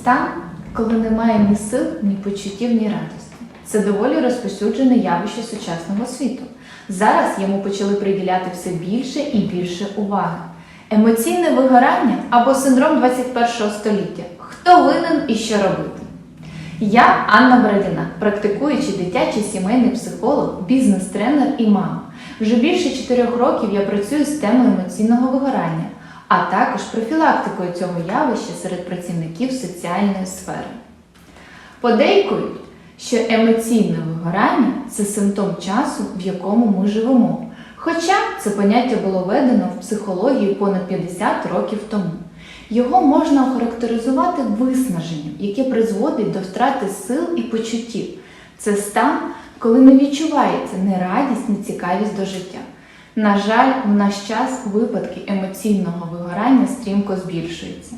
Стан, коли немає ні сил, ні почуттів, ні радості. Це доволі розповсюджене явище сучасного світу. Зараз йому почали приділяти все більше і більше уваги. Емоційне вигорання або синдром 21 століття. Хто винен і що робити? Я Анна Бородіна, практикуючий дитячий сімейний психолог, бізнес-тренер і мама. Вже більше чотирьох років я працюю з темою емоційного вигорання, а також профілактикою цього явища серед працівників соціальної сфери. Подейкують, що емоційне вигорання це симптом часу, в якому ми живемо. Хоча це поняття було введено в психологію понад 50 років тому. Його можна охарактеризувати виснаженням, яке призводить до втрати сил і почуттів. Це стан, коли не відчувається ні радість, ні цікавість до життя. На жаль, в наш час випадки емоційного вигорання стрімко збільшуються.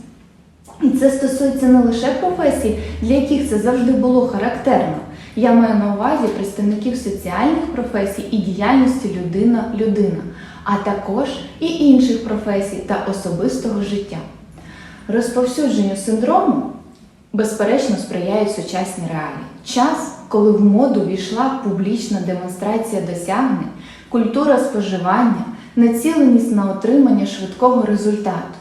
І це стосується не лише професій, для яких це завжди було характерно. Я маю на увазі представників соціальних професій і діяльності людина-людина, а також і інших професій та особистого життя. Розповсюдженню синдрому, безперечно, сприяють сучасні реалії. Час, коли в моду війшла публічна демонстрація досягнень, культура споживання, націленість на отримання швидкого результату.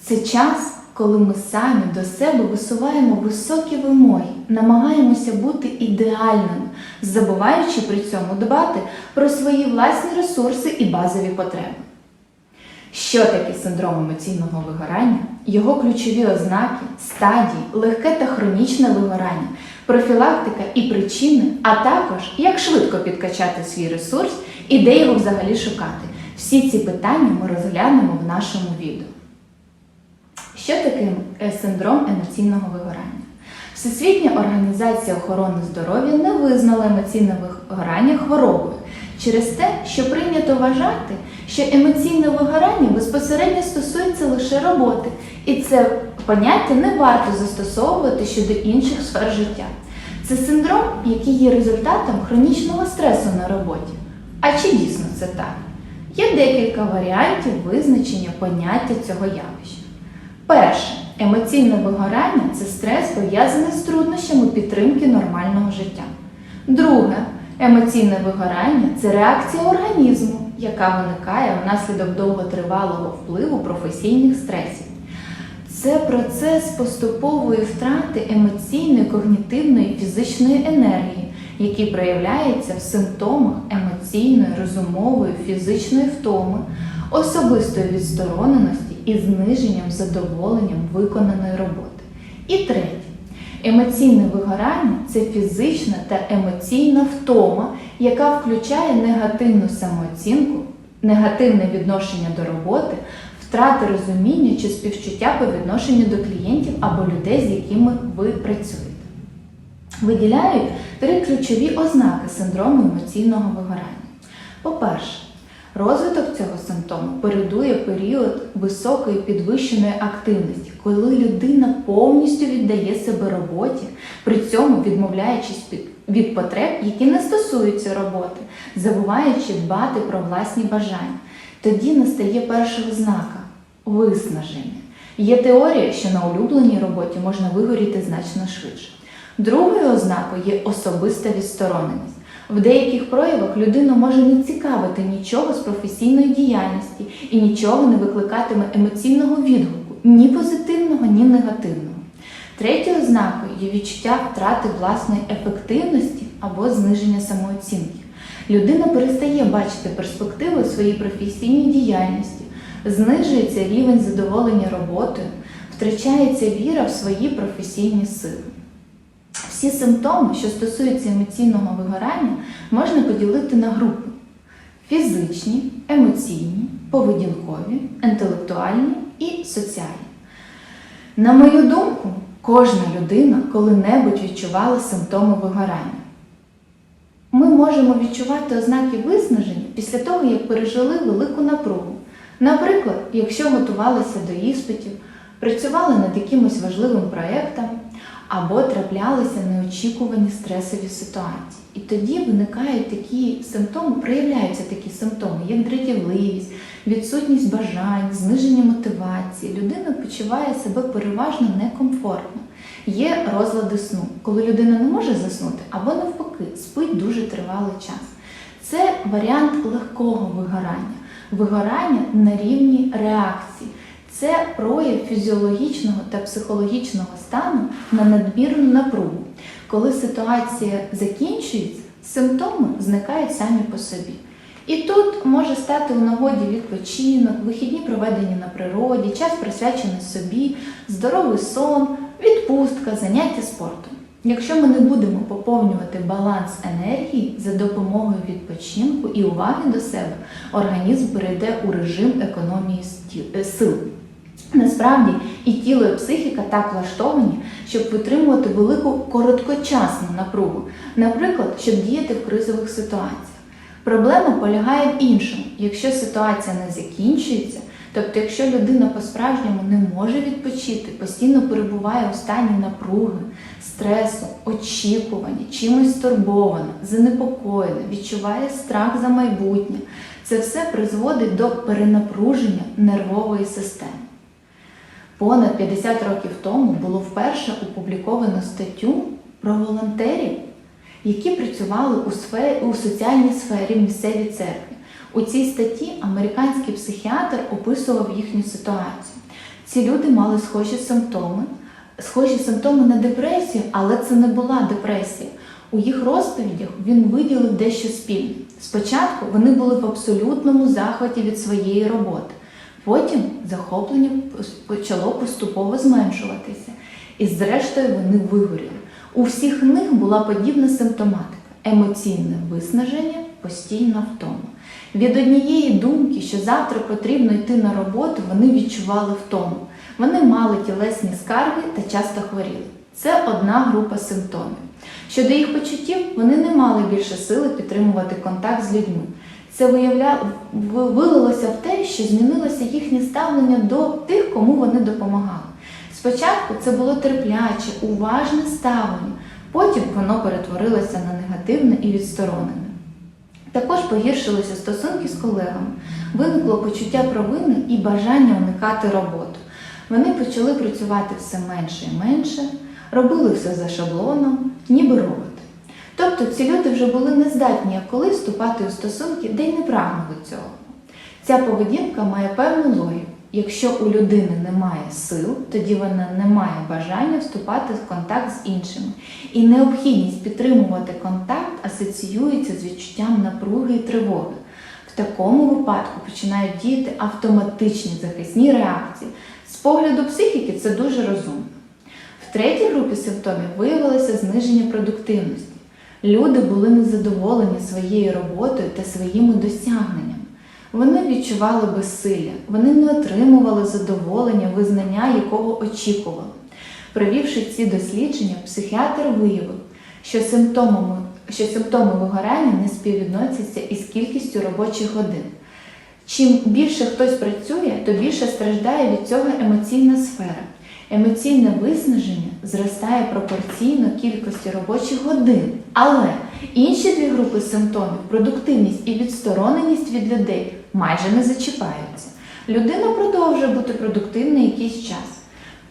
Це час, коли ми самі до себе висуваємо високі вимоги, намагаємося бути ідеальними, забуваючи при цьому дбати про свої власні ресурси і базові потреби. Що таке синдром емоційного вигорання? Його ключові ознаки, стадії, легке та хронічне вигорання, профілактика і причини, а також як швидко підкачати свій ресурс і де його взагалі шукати. Всі ці питання ми розглянемо в нашому відео. Що таке е, синдром емоційного вигорання? Всесвітня організація охорони здоров'я не визнала емоційне вигорання хворобою через те, що прийнято вважати, що емоційне вигорання безпосередньо стосується лише роботи, і це поняття не варто застосовувати щодо інших сфер життя. Це синдром, який є результатом хронічного стресу на роботі. А чи дійсно це так? Є декілька варіантів визначення поняття цього явища. Перше, емоційне вигорання це стрес, пов'язаний з труднощами підтримки нормального життя. Друге, емоційне вигорання це реакція організму, яка виникає внаслідок довготривалого впливу професійних стресів. Це процес поступової втрати емоційної, когнітивної фізичної енергії, який проявляється в симптомах емоційної, розумової, фізичної втоми, особистої відстороненості і зниженням задоволенням виконаної роботи. І третє. Емоційне вигорання це фізична та емоційна втома, яка включає негативну самооцінку, негативне відношення до роботи, втрати розуміння чи співчуття по відношенню до клієнтів або людей, з якими ви працюєте. Виділяють три ключові ознаки синдрому емоційного вигорання. По-перше, Розвиток цього симптому передує період високої підвищеної активності, коли людина повністю віддає себе роботі, при цьому відмовляючись від потреб, які не стосуються роботи, забуваючи дбати про власні бажання. Тоді настає перша ознака виснаження. Є теорія, що на улюбленій роботі можна вигоріти значно швидше. Другою ознакою є особиста відстороненість. В деяких проявах людину може не цікавити нічого з професійної діяльності і нічого не викликатиме емоційного відгуку, ні позитивного, ні негативного. Третьою ознакою є відчуття втрати власної ефективності або зниження самооцінки. Людина перестає бачити перспективи своїй професійній діяльності, знижується рівень задоволення роботою, втрачається віра в свої професійні сили. Всі симптоми, що стосуються емоційного вигорання, можна поділити на групи: фізичні, емоційні, поведінкові, інтелектуальні і соціальні. На мою думку, кожна людина коли-небудь відчувала симптоми вигорання. Ми можемо відчувати ознаки виснаження після того, як пережили велику напругу. Наприклад, якщо готувалися до іспитів, працювали над якимось важливим проєктом, або траплялися неочікувані стресові ситуації. І тоді виникають такі симптоми, проявляються такі симптоми, як дратівливість, відсутність бажань, зниження мотивації. Людина почуває себе переважно некомфортно. Є розлади сну, коли людина не може заснути або навпаки спить дуже тривалий час. Це варіант легкого вигорання, вигорання на рівні реакції. Це прояв фізіологічного та психологічного стану на надмірну напругу. Коли ситуація закінчується, симптоми зникають самі по собі. І тут може стати у нагоді відпочинок, вихідні проведені на природі, час присвячений собі, здоровий сон, відпустка, заняття спортом. Якщо ми не будемо поповнювати баланс енергії за допомогою відпочинку і уваги до себе, організм перейде у режим економії е, сил. Насправді і тіло, і психіка так влаштовані, щоб витримувати велику короткочасну напругу, наприклад, щоб діяти в кризових ситуаціях. Проблема полягає в іншому. Якщо ситуація не закінчується, тобто якщо людина по-справжньому не може відпочити, постійно перебуває у стані напруги, стресу, очікування, чимось стурбована, занепокоєна, відчуває страх за майбутнє, це все призводить до перенапруження нервової системи. Понад 50 років тому було вперше опубліковано статтю про волонтерів, які працювали у, сфері, у соціальній сфері місцевій церкві. У цій статті американський психіатр описував їхню ситуацію. Ці люди мали схожі симптоми, схожі симптоми на депресію, але це не була депресія. У їх розповідях він виділив дещо спільне. Спочатку вони були в абсолютному захваті від своєї роботи. Потім захоплення почало поступово зменшуватися, і зрештою вони вигоріли. У всіх них була подібна симптоматика: емоційне виснаження, постійна втома. Від однієї думки, що завтра потрібно йти на роботу, вони відчували втому. Вони мали тілесні скарги та часто хворіли. Це одна група симптомів. Щодо їх почуттів, вони не мали більше сили підтримувати контакт з людьми. Це виявля... вилилося в те, що змінилося їхнє ставлення до тих, кому вони допомагали. Спочатку це було терпляче, уважне ставлення, потім воно перетворилося на негативне і відсторонене. Також погіршилися стосунки з колегами, виникло почуття провини і бажання уникати роботу. Вони почали працювати все менше і менше, робили все за шаблоном, ніби роботи. Тобто ці люди вже були не здатні як колись вступати у стосунки, де й не прагнули цього. Ця поведінка має певну логіку. Якщо у людини немає сил, тоді вона не має бажання вступати в контакт з іншими. І необхідність підтримувати контакт асоціюється з відчуттям напруги і тривоги. В такому випадку починають діяти автоматичні захисні реакції. З погляду психіки це дуже розумно. В третій групі симптомів виявилося зниження продуктивності. Люди були незадоволені своєю роботою та своїми досягненнями. Вони відчували безсилля, вони не отримували задоволення, визнання, якого очікували. Провівши ці дослідження, психіатр виявив, що симптомами, що симптоми вигорання не співвідносяться із кількістю робочих годин. Чим більше хтось працює, то більше страждає від цього емоційна сфера. Емоційне виснаження зростає пропорційно кількості робочих годин. Але інші дві групи симптомів продуктивність і відстороненість від людей майже не зачіпаються. Людина продовжує бути продуктивною якийсь час.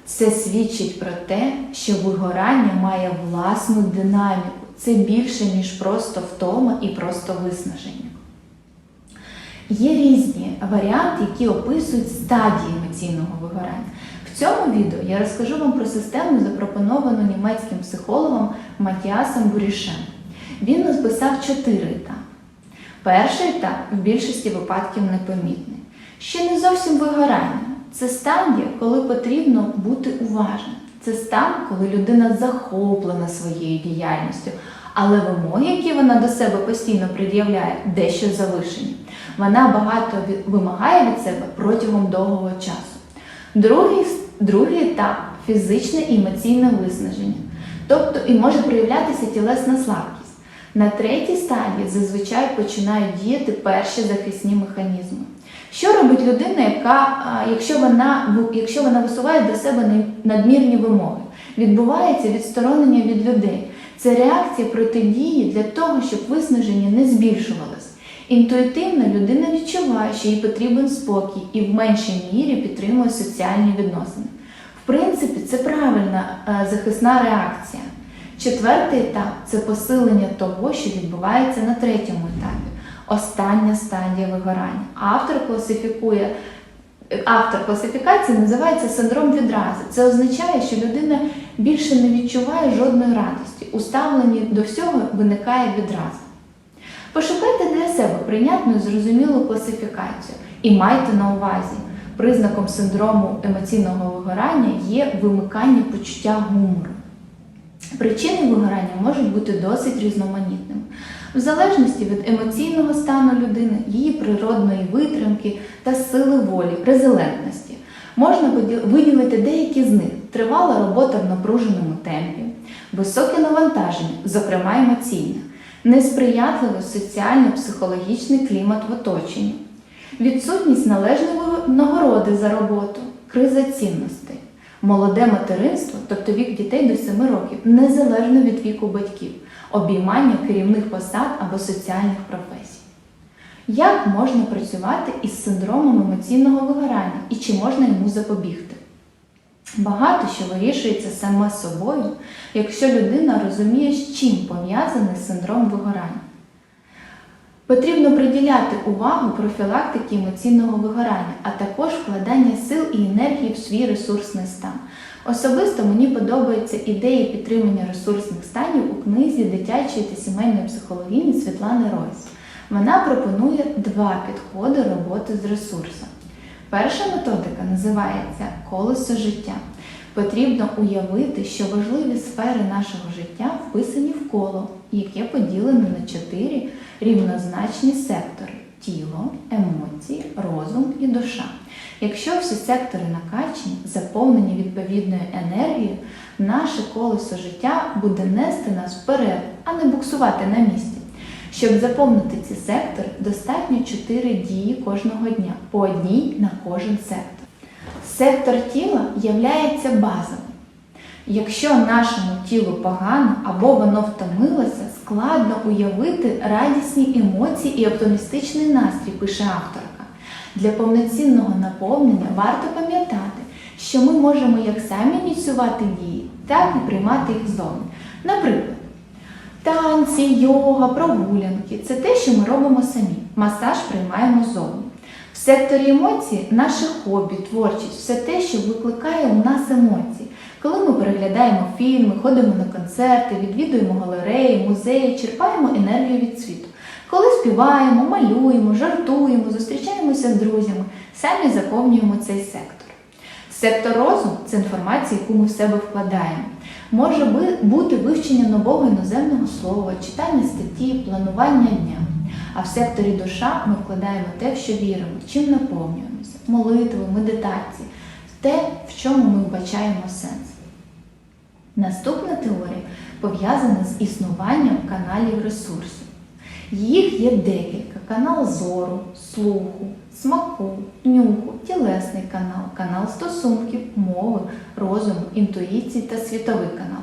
Це свідчить про те, що вигорання має власну динаміку. Це більше, ніж просто втома і просто виснаження. Є різні варіанти, які описують стадії емоційного вигорання. В цьому відео я розкажу вам про систему, запропоновану німецьким психологом Матіасом Бурішем. Він написав чотири етапи. Перший етап в більшості випадків непомітний. Ще не зовсім вигорання. Це стадія, коли потрібно бути уважним. Це стан, коли людина захоплена своєю діяльністю, але вимоги, які вона до себе постійно пред'являє, дещо завишені. Вона багато вимагає від себе протягом довгого часу. Другий, другий етап фізичне і емоційне виснаження. Тобто і може проявлятися тілесна слабкість. На третій стадії зазвичай починають діяти перші захисні механізми. Що робить людина, яка, якщо вона, якщо вона висуває до себе надмірні вимоги? Відбувається відсторонення від людей. Це реакція протидії для того, щоб виснаження не збільшувалось. Інтуїтивно людина відчуває, що їй потрібен спокій і в меншій мірі підтримує соціальні відносини. В принципі, це правильна е, захисна реакція. Четвертий етап це посилення того, що відбувається на третьому етапі. Остання стадія вигорання. Автор класифікує. Автор класифікації називається синдром відрази. Це означає, що людина більше не відчуває жодної радості. У ставленні до всього виникає відраза. Пошукайте для себе прийнятну і зрозумілу класифікацію і майте на увазі, признаком синдрому емоційного вигорання є вимикання почуття гумору. Причини вигорання можуть бути досить різноманітними. В залежності від емоційного стану людини, її природної витримки та сили волі, резилентності, можна виділити деякі з них: тривала робота в напруженому темпі, високе навантаження, зокрема емоційне, несприятливий соціально-психологічний клімат в оточенні, відсутність належної нагороди за роботу, криза цінностей, молоде материнство, тобто вік дітей до 7 років, незалежно від віку батьків, обіймання керівних посад або соціальних професій. Як можна працювати із синдромом емоційного вигорання і чи можна йому запобігти? Багато що вирішується саме собою, якщо людина розуміє, з чим пов'язаний синдром вигорання. Потрібно приділяти увагу профілактики емоційного вигорання, а також вкладання сил і енергії в свій ресурсний стан. Особисто мені подобаються ідеї підтримання ресурсних станів у книзі дитячої та сімейної психологині Світлани Ройс. Вона пропонує два підходи роботи з ресурсом. Перша методика називається колесо життя. Потрібно уявити, що важливі сфери нашого життя вписані в коло, яке поділене на чотири рівнозначні сектори тіло, емоції, розум і душа. Якщо всі сектори накачані, заповнені відповідною енергією, наше колесо життя буде нести нас вперед, а не буксувати на місці. Щоб заповнити ці сектори, достатньо 4 дії кожного дня, по одній на кожен сектор. Сектор тіла являється базовим. Якщо нашому тілу погано або воно втомилося, складно уявити радісні емоції і оптимістичний настрій, пише авторка. Для повноцінного наповнення варто пам'ятати, що ми можемо як самі ініціювати дії, так і приймати їх ззовні. Наприклад, танці, йога, прогулянки це те, що ми робимо самі. Масаж приймаємо ззовні. В секторі емоцій наше хобі, творчість, все те, що викликає у нас емоції. Коли ми переглядаємо фільми, ходимо на концерти, відвідуємо галереї, музеї, черпаємо енергію від світу. Коли співаємо, малюємо, жартуємо, зустрічаємося з друзями, самі заповнюємо цей сектор. Сектор розум це інформація, яку ми в себе вкладаємо. Може бути вивчення нового іноземного слова, читання статті, планування дня. А в секторі душа ми вкладаємо те, в що віримо, чим наповнюємося, молитви, медитації, те, в чому ми вбачаємо сенс. Наступна теорія пов'язана з існуванням каналів ресурсів. Їх є декілька: канал зору, слуху, смаку, нюху, тілесний канал, канал стосунків, мови, розуму, інтуїції та світовий канал.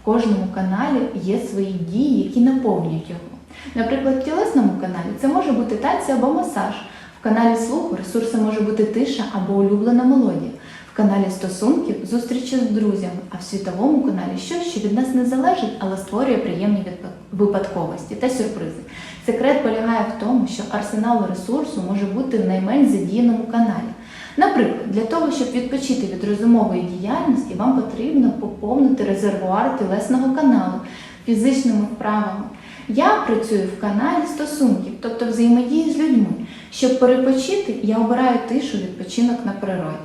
В кожному каналі є свої дії, які наповнюють його. Наприклад, в тілесному каналі це може бути танці або масаж. В каналі слуху ресурси може бути тиша або улюблена мелодія. В каналі стосунків зустрічі з друзями, а в світовому каналі щось, що від нас не залежить, але створює приємні випадковості та сюрпризи. Секрет полягає в тому, що арсенал ресурсу може бути в найменш задіяному каналі. Наприклад, для того, щоб відпочити від розумової діяльності, вам потрібно поповнити резервуар тілесного каналу фізичними вправами. Я працюю в каналі стосунків, тобто взаємодії з людьми. Щоб перепочити, я обираю тишу відпочинок на природі.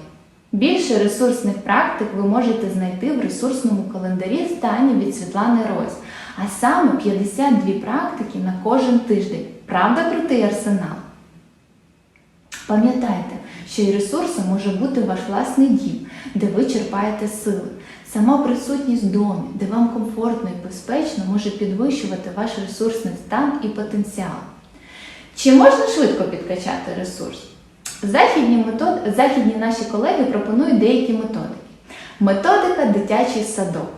Більше ресурсних практик ви можете знайти в ресурсному календарі стані від Світлани Ройс, а саме 52 практики на кожен тиждень. Правда, крутий арсенал? Пам'ятайте, що і ресурсом може бути ваш власний дім, де ви черпаєте сили. Сама присутність в домі, де вам комфортно і безпечно, може підвищувати ваш ресурсний стан і потенціал. Чи можна швидко підкачати ресурс? Західні, метод... Західні наші колеги пропонують деякі методики. Методика дитячий садок.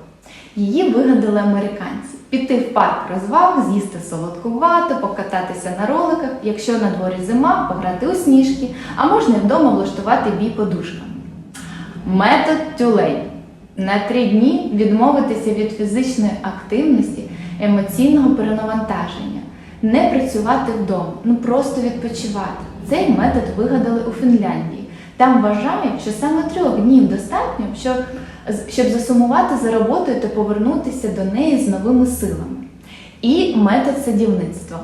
Її вигадали американці. Піти в парк розваг, з'їсти солодку вату, покататися на роликах, якщо на дворі зима, пограти у сніжки, а можна і вдома влаштувати бій подушками. Метод тюлень. На три дні відмовитися від фізичної активності, емоційного перенавантаження, не працювати вдома, ну просто відпочивати. Цей метод вигадали у Фінляндії. Там вважають, що саме трьох днів достатньо, щоб, щоб засумувати за роботою та повернутися до неї з новими силами. І метод садівництва.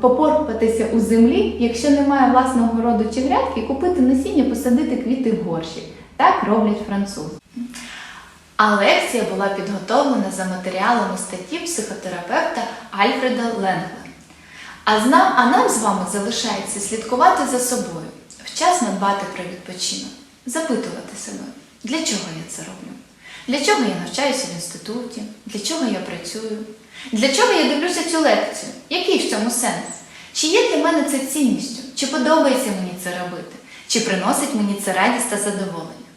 Попорпатися у землі, якщо немає власного городу чи грядки, купити насіння, посадити квіти в горщик. Так роблять французи. А лекція була підготовлена за матеріалами статті психотерапевта Альфреда Ленгла. А, а нам з вами залишається слідкувати за собою, вчасно дбати про відпочинок, запитувати себе, для чого я це роблю, для чого я навчаюся в інституті, для чого я працюю, для чого я дивлюся цю лекцію, який в цьому сенс? Чи є для мене це цінністю, чи подобається мені це робити, чи приносить мені це радість та задоволення?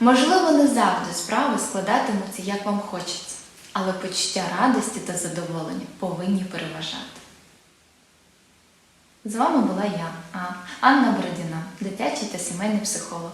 Можливо, не завжди справи складатимуться, як вам хочеться, але почуття радості та задоволення повинні переважати. З вами була я, А- Анна Бородіна, дитячий та сімейний психолог.